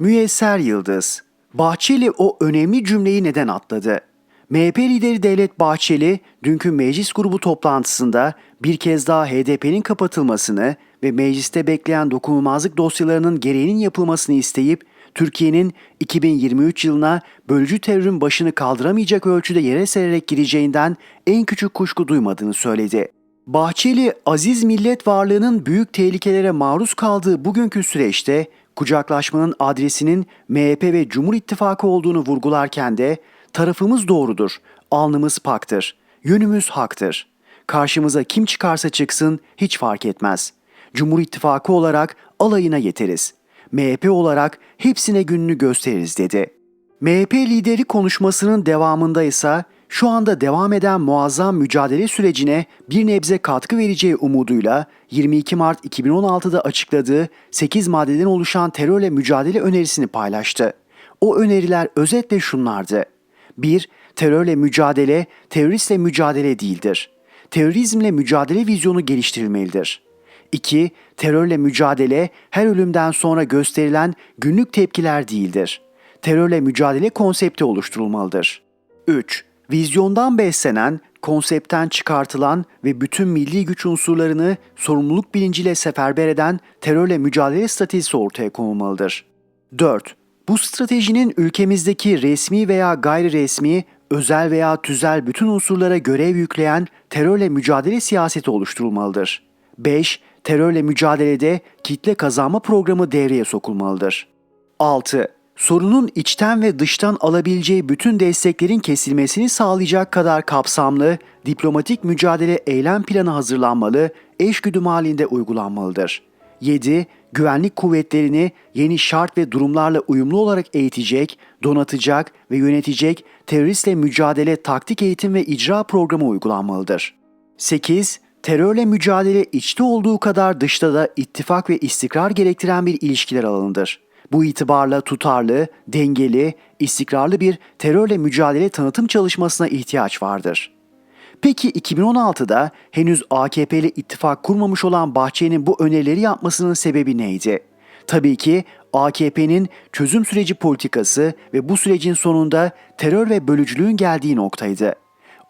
Müyesser Yıldız Bahçeli o önemli cümleyi neden atladı? MHP lideri Devlet Bahçeli dünkü meclis grubu toplantısında bir kez daha HDP'nin kapatılmasını ve mecliste bekleyen dokunulmazlık dosyalarının gereğinin yapılmasını isteyip Türkiye'nin 2023 yılına bölücü terörün başını kaldıramayacak ölçüde yere sererek gireceğinden en küçük kuşku duymadığını söyledi. Bahçeli, aziz millet varlığının büyük tehlikelere maruz kaldığı bugünkü süreçte kucaklaşmanın adresinin MHP ve Cumhur İttifakı olduğunu vurgularken de tarafımız doğrudur, alnımız paktır, yönümüz haktır. Karşımıza kim çıkarsa çıksın hiç fark etmez. Cumhur İttifakı olarak alayına yeteriz. MHP olarak hepsine gününü gösteririz dedi. MHP lideri konuşmasının devamında ise şu anda devam eden muazzam mücadele sürecine bir nebze katkı vereceği umuduyla 22 Mart 2016'da açıkladığı 8 maddeden oluşan terörle mücadele önerisini paylaştı. O öneriler özetle şunlardı. 1. Terörle mücadele, teröristle mücadele değildir. Terörizmle mücadele vizyonu geliştirilmelidir. 2. Terörle mücadele her ölümden sonra gösterilen günlük tepkiler değildir. Terörle mücadele konsepti oluşturulmalıdır. 3. Vizyondan beslenen, konseptten çıkartılan ve bütün milli güç unsurlarını sorumluluk bilinciyle seferber eden terörle mücadele stratejisi ortaya konulmalıdır. 4. Bu stratejinin ülkemizdeki resmi veya gayri resmi, özel veya tüzel bütün unsurlara görev yükleyen terörle mücadele siyaseti oluşturulmalıdır. 5. Terörle mücadelede kitle kazanma programı devreye sokulmalıdır. 6. Sorunun içten ve dıştan alabileceği bütün desteklerin kesilmesini sağlayacak kadar kapsamlı, diplomatik mücadele eylem planı hazırlanmalı, eşgüdüm halinde uygulanmalıdır. 7. Güvenlik kuvvetlerini yeni şart ve durumlarla uyumlu olarak eğitecek, donatacak ve yönetecek teröristle mücadele taktik eğitim ve icra programı uygulanmalıdır. 8. Terörle mücadele içte olduğu kadar dışta da ittifak ve istikrar gerektiren bir ilişkiler alanıdır. Bu itibarla tutarlı, dengeli, istikrarlı bir terörle mücadele tanıtım çalışmasına ihtiyaç vardır. Peki 2016'da henüz AKP ile ittifak kurmamış olan Bahçeli'nin bu önerileri yapmasının sebebi neydi? Tabii ki AKP'nin çözüm süreci politikası ve bu sürecin sonunda terör ve bölücülüğün geldiği noktaydı.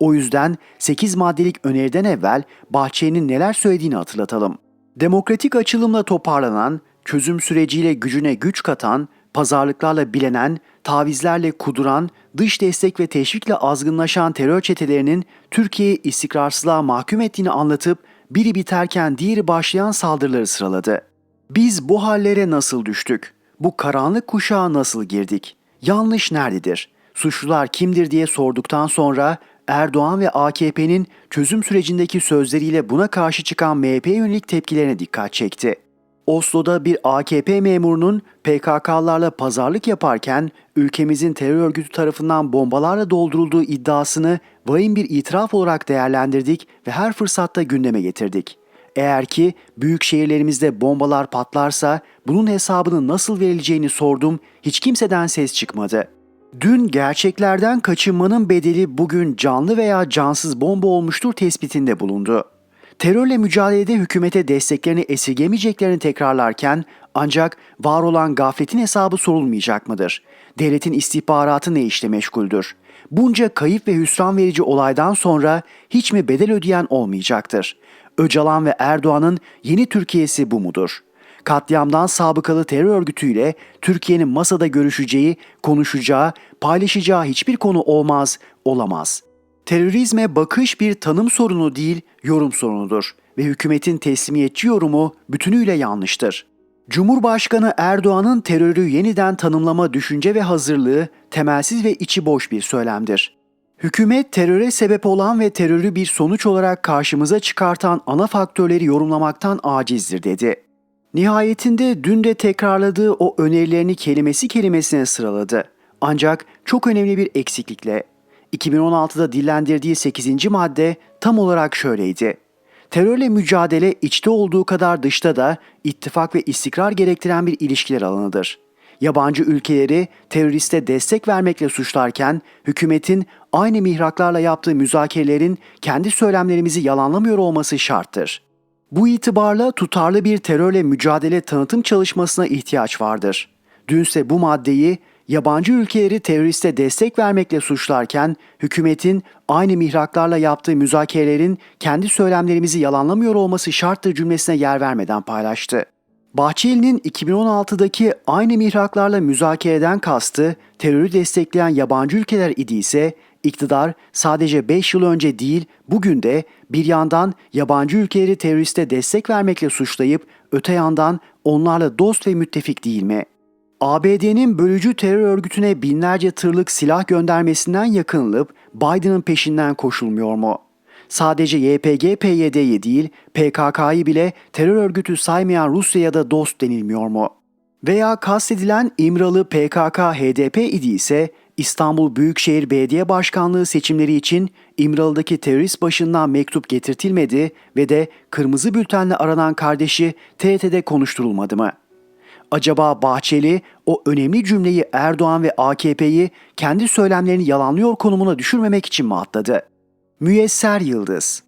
O yüzden 8 maddelik öneriden evvel Bahçeli'nin neler söylediğini hatırlatalım. Demokratik açılımla toparlanan, çözüm süreciyle gücüne güç katan, pazarlıklarla bilenen, tavizlerle kuduran, dış destek ve teşvikle azgınlaşan terör çetelerinin Türkiye'yi istikrarsızlığa mahkum ettiğini anlatıp biri biterken diğeri başlayan saldırıları sıraladı. Biz bu hallere nasıl düştük? Bu karanlık kuşağa nasıl girdik? Yanlış nerededir? Suçlular kimdir diye sorduktan sonra Erdoğan ve AKP'nin çözüm sürecindeki sözleriyle buna karşı çıkan MHP'ye yönelik tepkilerine dikkat çekti. Oslo'da bir AKP memurunun PKK'larla pazarlık yaparken ülkemizin terör örgütü tarafından bombalarla doldurulduğu iddiasını vahim bir itiraf olarak değerlendirdik ve her fırsatta gündeme getirdik. Eğer ki büyük şehirlerimizde bombalar patlarsa bunun hesabını nasıl verileceğini sordum, hiç kimseden ses çıkmadı. Dün gerçeklerden kaçınmanın bedeli bugün canlı veya cansız bomba olmuştur tespitinde bulundu terörle mücadelede hükümete desteklerini esirgemeyeceklerini tekrarlarken ancak var olan gafletin hesabı sorulmayacak mıdır? Devletin istihbaratı ne işle meşguldür? Bunca kayıp ve hüsran verici olaydan sonra hiç mi bedel ödeyen olmayacaktır? Öcalan ve Erdoğan'ın yeni Türkiye'si bu mudur? Katliamdan sabıkalı terör örgütüyle Türkiye'nin masada görüşeceği, konuşacağı, paylaşacağı hiçbir konu olmaz, olamaz.'' Terörizme bakış bir tanım sorunu değil, yorum sorunudur ve hükümetin teslimiyetçi yorumu bütünüyle yanlıştır. Cumhurbaşkanı Erdoğan'ın terörü yeniden tanımlama düşünce ve hazırlığı temelsiz ve içi boş bir söylemdir. Hükümet teröre sebep olan ve terörü bir sonuç olarak karşımıza çıkartan ana faktörleri yorumlamaktan acizdir dedi. Nihayetinde dün de tekrarladığı o önerilerini kelimesi kelimesine sıraladı. Ancak çok önemli bir eksiklikle 2016'da dillendirdiği 8. madde tam olarak şöyleydi. Terörle mücadele içte olduğu kadar dışta da ittifak ve istikrar gerektiren bir ilişkiler alanıdır. Yabancı ülkeleri teröriste destek vermekle suçlarken hükümetin aynı mihraklarla yaptığı müzakerelerin kendi söylemlerimizi yalanlamıyor olması şarttır. Bu itibarla tutarlı bir terörle mücadele tanıtım çalışmasına ihtiyaç vardır. dünse bu maddeyi yabancı ülkeleri teröriste destek vermekle suçlarken hükümetin aynı mihraklarla yaptığı müzakerelerin kendi söylemlerimizi yalanlamıyor olması şarttır cümlesine yer vermeden paylaştı. Bahçeli'nin 2016'daki aynı mihraklarla müzakereden kastı terörü destekleyen yabancı ülkeler idi ise iktidar sadece 5 yıl önce değil bugün de bir yandan yabancı ülkeleri teröriste destek vermekle suçlayıp öte yandan onlarla dost ve müttefik değil mi? ABD'nin bölücü terör örgütüne binlerce tırlık silah göndermesinden yakınılıp Biden'ın peşinden koşulmuyor mu? Sadece YPG-PYD'yi değil PKK'yı bile terör örgütü saymayan Rusya'ya da dost denilmiyor mu? Veya kastedilen İmralı PKK-HDP idi ise İstanbul Büyükşehir Belediye Başkanlığı seçimleri için İmralı'daki terörist başından mektup getirtilmedi ve de kırmızı bültenle aranan kardeşi TRT'de konuşturulmadı mı? Acaba Bahçeli o önemli cümleyi Erdoğan ve AKP'yi kendi söylemlerini yalanlıyor konumuna düşürmemek için mi atladı? Müyesser Yıldız